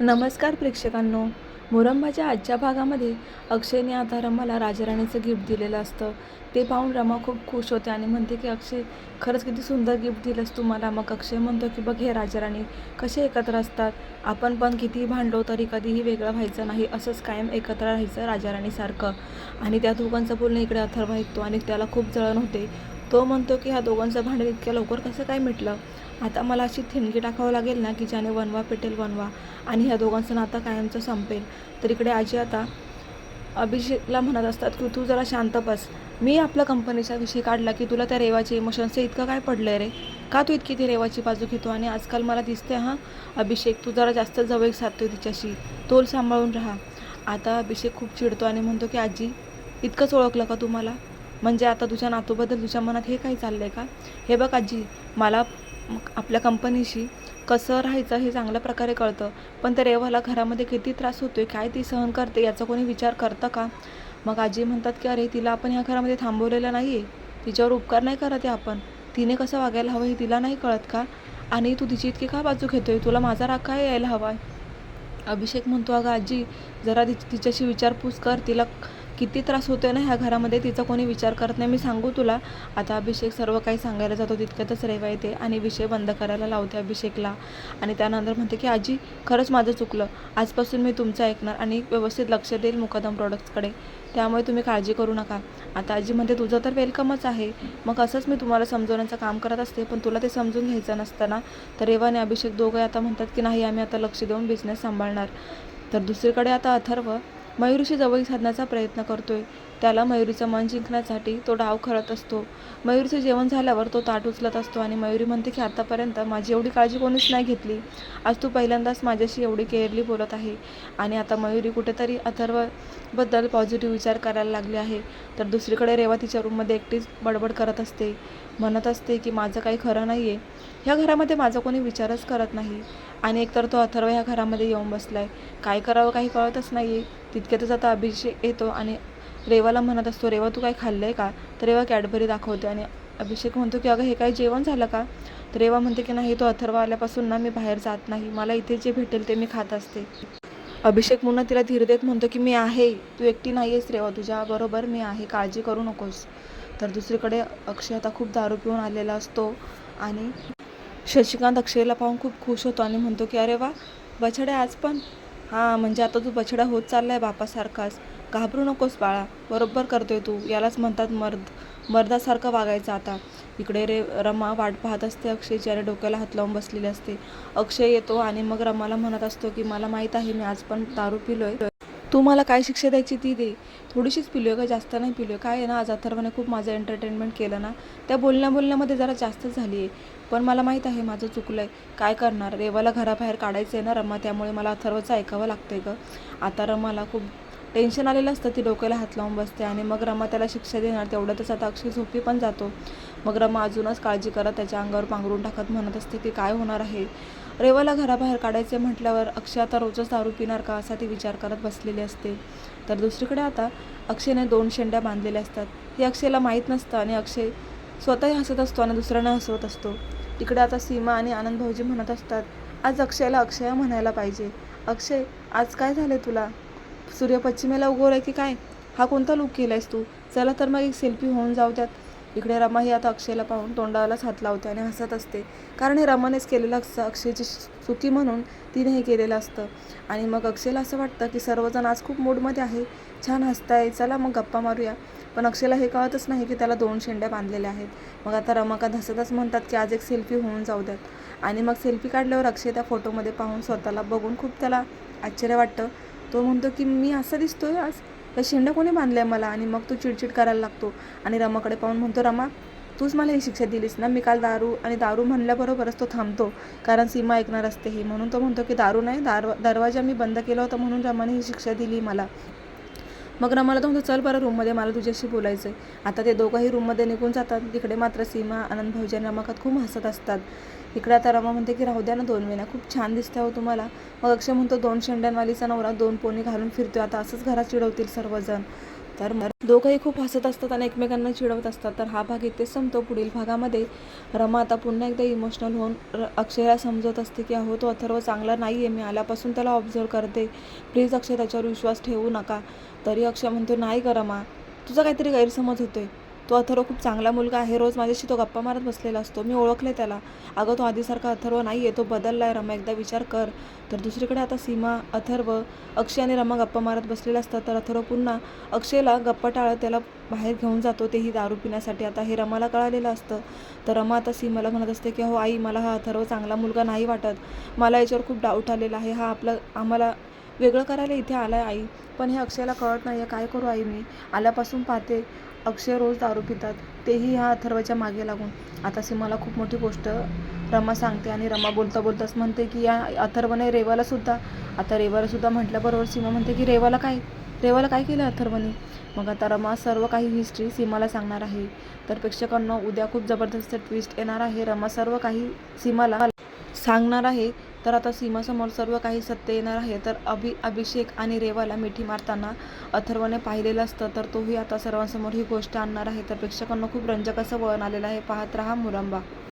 नमस्कार प्रेक्षकांनो. मुरंबाच्या आजच्या भागामध्ये अक्षयने आता रमाला राजाराणीचं गिफ्ट दिलेलं असतं. ते पाहून रमा खूप खुश होते आणि म्हणते की अक्षय खरंच किती सुंदर गिफ्ट दिलंस तुम्हाला मग अक्षय म्हणतो की बघ हे राजाराणी कसे एकत्र असतात. आपण पण कितीही भांडलो तरी कधीही वेगळं व्हायचं नाही. असंच कायम एकत्र राहायचं राजाराणीसारखं. आणि त्या दोघांचं बोलणं इकडे अथर्व ऐकतो आणि त्याला खूप जळण होते. तो म्हणतो की ह्या दोघांचं भांडण इतक्या लवकर कसं काय मिटलं? आता मला अशी थिणगी टाकावं लागेल ना की ज्याने वनवा पेटेल वनवा आणि ह्या दोघांचं नातं कायमचं संपेल. तर इकडे आजी आता अभिषेकला म्हणत असतात की तू जरा शांत बस. मी आपल्या कंपनीचा विषय काढला की तुला त्या रेवाचे इमोशन्सचं इतकं काय पडलं रे? का तू इतकी ती रेवाची बाजू घेतो? आणि आजकाल मला दिसते हां अभिषेक तू जरा जास्त जवळ साधतोय तिच्याशी. तोल सांभाळून राहा. आता अभिषेक खूप चिडतो आणि म्हणतो की आजी इतकंच ओळखलं का तुम्हाला म्हणजे आता तुझ्या नातूबद्दल तुझ्या मनात हे काय चाललं आहे का? हे बघ आजी मला आपल्या कंपनीशी कसं राहायचं हे चांगल्या प्रकारे कळतं. पण त्या रेवाला घरामध्ये किती त्रास होतोय काय ती सहन करते याचा कोणी विचार करतं का? मग आजी म्हणतात की अरे तिला आपण ह्या घरामध्ये थांबवलेलं नाही आहे तिच्यावर उपकार नाही करत आहे आपण. तिने कसं वागायला हवं हे तिला नाही कळत का? आणि तू तिची इतकी का बाजू घेतोय? तुला माझा राग काय यायला हवा आहे अभिषेक म्हणतो अगं आजी जरा ति तिच्याशी विचारपूस कर. तिला किती त्रास होतोय ना ह्या घरामध्ये तिचा कोणी विचार करत नाही. मी सांगू तुला. आता अभिषेक सर्व काही सांगायला जातो तितक्यातच रेवा येते आणि विषय बंद करायला लावते अभिषेकला. आणि त्यानंतर म्हणते की आजी खरंच माझं चुकलं. आजपासून मी तुमचं ऐकणार आणि व्यवस्थित लक्ष देईल मुकदम प्रॉडक्ट्सकडे त्यामुळे तुम्ही काळजी करू नका. आता आजी म्हणते तुझं तर वेलकमच आहे. मग असंच मी तुम्हाला समजवण्याचं काम करत असते पण तुला ते समजून घ्यायचं नसताना तर रेवा आणि अभिषेक दोघे आता म्हणतात की नाही आम्ही आता लक्ष देऊन बिझनेस सांभाळणार. तर दुसरीकडे आता अथर्व मयुरीशी जवळ साधण्याचा प्रयत्न करतोय. त्याला मयुरीचं मन जिंकण्यासाठी तो डाव खळत असतो. मयुरीचं जेवण झाल्यावर तो ताट उचलत असतो आणि मयुरी म्हणते की आतापर्यंत माझी एवढी काळजी कोणीच नाही घेतली. आज तू पहिल्यांदाच माझ्याशी एवढी केअरली बोलत आहे. आणि आता मयुरी कुठेतरी अथर्वबद्दल पॉझिटिव्ह विचार करायला लागली आहे. तर दुसरीकडे रेवा तिच्या रूममध्ये एकटीच बडबड करत असते. म्हणत असते की माझं काही खरं नाही आहे ह्या घरामध्ये माझा कोणी विचारच करत नाही. आणि एकतर तो अथर्व ह्या घरामध्ये येऊन बसला आहे काय करावं काही कळतच नाही आहे तितक्यातच आता अभिषेक येतो आणि रेवाला म्हणत असतो रेवा तू काय खाल्लं आहे का? तर रेवा कॅडबरी दाखवते आणि अभिषेक म्हणतो की अगं हे काय जेवण झालं का? तर रेवा म्हणते की नाही तो अथर्व आल्यापासून ना मी बाहेर जात नाही. मला इथे जे भेटेल ते मी खात असते. अभिषेक मुन्हा तिला धीर देत म्हणतो की मी आहे. तू एकटी नाही आहेस रेवा तुझ्याबरोबर मी आहे. काळजी करू नकोस. तर दुसरीकडे अक्षय आता खूप दारू पिऊन आलेला असतो आणि शशिकांत अक्षयला पाहून खूप खुश होतो आणि म्हणतो की अरे वा बछड्या आज पण? हां म्हणजे आता तू बछडा होत चालला आहे बापासारखाच. घाबरू नकोस बाळा बरोबर करतोय तू. यालाच म्हणतात मर्द मर्दासारखं वागायचं आता. इकडे रे रमा वाट पाहत असते अक्षयची. आणि डोक्याला हात लावून बसलेली असते. अक्षय येतो आणि मग रमाला म्हणत असतो की मला माहीत आहे मी आज पण दारू पिलोय. तू मला काय शिक्षा द्यायची ती दे. थोडीशीच पिलोय का? जास्त नाही पिलोय. काय आहे ना आज अथर्वने खूप माझं एंटरटेनमेंट केलं ना? त्या बोलण्या बोलण्यामध्ये जरा जास्त झाली आहे पण मला माहीत आहे माझं चुकलं आहे काय करणार? रेवाला घराबाहेर काढायचं आहे ना रमा त्यामुळे मला अथर्वचं ऐकावं लागतं आहे गं. आता रमाला खूप टेन्शन आलेलं असतं ती डोक्याला हात लावून बसते आणि मग रमा त्याला शिक्षा देणार तेवढ्यातच आता अक्षय झोपी पण जातो. मग रमा अजूनच काळजी करत त्याच्या अंगावर पांघरून टाकत म्हणत असते की काय होणार आहे? रेवाला घराबाहेर काढायचे म्हटल्यावर अक्षय आता रोजच दारू पिणार का असा ती विचार करत बसलेली असते. तर दुसरीकडे आता अक्षयने दोन शेंड्या बांधलेल्या असतात. हे अक्षयला माहीत नसतं आणि अक्षय स्वतःही हसत असतो आणि दुसऱ्यांना हसवत असतो. तिकडे आता सीमा आणि आनंद भाऊजी म्हणत असतात आज अक्षयला अक्षय म्हणायला पाहिजे. अक्षय आज काय झालं तुला? सूर्य पश्चिमेला आहे की काय? हा कोणता लुक केलायस तू? चला तर मग एक सेल्फी होऊन जाऊ त्यात. इकडे रमा ही आता अक्षयला पाहून तोंडालाच हात लावते आणि हसत असते. कारण हे रमानेच केलेलं असतं अक्षयची चुकी म्हणून तिने हे केलेलं असतं. आणि मग अक्षयला असं वाटतं की सर्वजण आज खूप मूडमध्ये आहे. छान हसताय. चला मग गप्पा मारूया. पण अक्षयला हे कळतच नाही की त्याला दोन शेंड्या बांधलेल्या आहेत. मग आता रमाकांत हसतच म्हणतात की आज एक सेल्फी होऊन जाऊ द्यात. आणि मग सेल्फी काढल्यावर अक्षय त्या फोटोमध्ये पाहून स्वतःला बघून खूप त्याला आश्चर्य वाटतं. तो म्हणतो की मी असं दिसतोय आज. त्या शेंड्या कोणी बांधल्या मला? आणि मग तो चिडचिड करायला लागतो. आणि रमाकडे पाहून म्हणतो रमा तूच मला ही शिक्षा दिलीस ना? मी काल दारू आणि दारू म्हणल्याबरोबरच तो थांबतो. कारण सीमा ऐकणार असते हे. म्हणून तो म्हणतो की दारू नाही दार दरवाजा मी बंद केला होता म्हणून रमाने ही शिक्षा दिली मला. मग रमाला तो म्हणतो चल बरं रूममध्ये मला तुझ्याशी बोलायचं आहे आता ते दोघंही रूममध्ये निघून जातात. तिकडे मात्र सीमा आनंद भाऊजी आणि रमाकात खूप हसत असतात. इकडे आता रमा म्हणते की राहू द्या ना दोन महिना खूप छान दिसते हो तुम्हाला. मग अक्षय म्हणतो दोन शेंड्यांवालीचा नवरा दोन पोनी घालून फिरतो आता असंच घरात चिडवतील सर्वजण. तर दोघंही खूप हसत असतात आणि एकमेकांना चिडवत असतात. तर हा भाग इथेच संपतो पुढील भागामध्ये. रमा आता पुन्हा एकदा इमोशनल होऊन अक्षयला समजत असते की अहो तो अथर्व चांगला नाही आहे मी आल्यापासून त्याला ऑब्झर्व करते. प्लीज अक्षय त्याच्यावर विश्वास ठेवू नका. तरी अक्षय म्हणतो नाही का रमा. तुझा काहीतरी गैरसमज होतोय. तो अथर्व खूप चांगला मुलगा आहे. रोज माझ्याशी तो गप्पा मारत बसलेला असतो. मी ओळखले त्याला. अगं तो आधीसारखा अथर्व नाही आहे तो बदलला आहे रमा एकदा विचार कर. तर दुसरीकडे आता सीमा अथर्व अक्षय आणि रमा गप्पा मारत बसलेला असतात. तर अथर्व पुन्हा अक्षयला गप्पा टाळत त्याला बाहेर घेऊन जातो. तेही दारू पिण्यासाठी. आता हे रमाला कळालेलं असतं. तर रमा आता सीमाला म्हणत असते की हो आई मला हा अथर्व चांगला मुलगा नाही वाटत. मला याच्यावर खूप डाऊट आलेला आहे. हा आपला आम्हाला वेगळं करायला इथे आला आहे आई. पण हे अक्षयला कळत नाही आहे काय करू आई मी? आल्यापासून पाहते अक्षय रोज दारू पितात तेही ह्या अथर्वच्या मागे लागून. आता सीमाला खूप मोठी गोष्ट रमा सांगते आणि रमा बोलता बोलताच म्हणते की या अथर्वने रेवाला सुद्धा आता रेवाला सुद्धा म्हटल्याबरोबर सीमा म्हणते की रेवाला काय? रेवाला काय केलं अथर्वने? मग आता रमा सर्व काही हिस्ट्री सीमाला सांगणार आहे. तर प्रेक्षकांना उद्या खूप जबरदस्त ट्विस्ट येणार आहे. रमा सर्व काही सीमाला सांगणार आहे. तर आता सीमासमोर सर्व काही सत्य येणार आहे. तर अभि अभिषेक आणि रेवाला मिठी मारताना अथर्वने पाहिलेलं असतं तर तोही आता सर्वांसमोर ही गोष्ट आणणार आहे. तर प्रेक्षकांना खूप रंजक असं वळण आलेलं आहे. पाहत रहा मुरंबा.